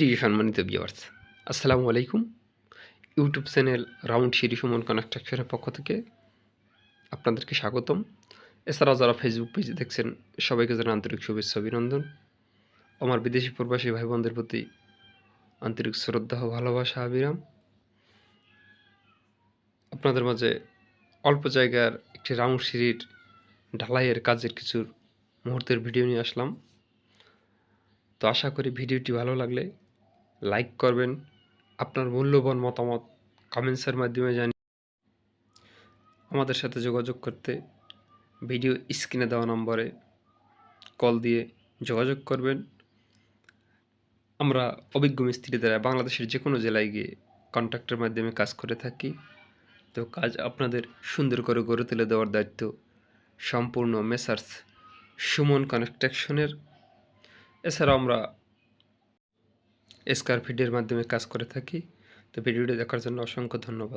প্রিয় সম্মানিত ভিউয়ার্স আসসালামু আলাইকুম। ইউটিউব চ্যানেল রাউন্ড সিরি সুমন কনস্ট্রাকশনের পক্ষ থেকে আপনাদেরকে স্বাগতম। এছাড়াও যারা ফেসবুক পেজে দেখছেন, সবাইকে জানাই আন্তরিক শুভেচ্ছা, অভিনন্দন। আমার বিদেশি প্রবাসী ভাই বোনদের প্রতি আন্তরিক শ্রদ্ধা ও ভালোবাসা আবিরাম আপনাদের মাঝে অল্প জায়গার একটি রাউন্ড সিঁড়ির ঢালাইয়ের কাজের কিছু মুহূর্তের ভিডিও নিয়ে আসলাম। তো আশা করি ভিডিওটি ভালো লাগলে লাইক করবেন, আপনার মূল্যবান মতামত কমেন্টসের মাধ্যমে জানি আমাদের সাথে যোগাযোগ করতে ভিডিও স্ক্রিনে দেওয়া নম্বরে কল দিয়ে যোগাযোগ করবেন। আমরা অভিজ্ঞ মিস্ত্রি দ্বারা বাংলাদেশের যে কোনো জেলায় গিয়ে কন্ট্রাক্টের মাধ্যমে কাজ করে থাকি। তো কাজ আপনাদের সুন্দর করে গড়ে তুলে দেওয়ার দায়িত্ব সম্পূর্ণ মেসার্স সুমন কনস্ট্রাকশনের এছাড়াও আমরা স্কোয়ার ফিটের মাধ্যমে কাজ করে থাকি। তো ভিডিওটি দেখার জন্য অসংখ্য ধন্যবাদ।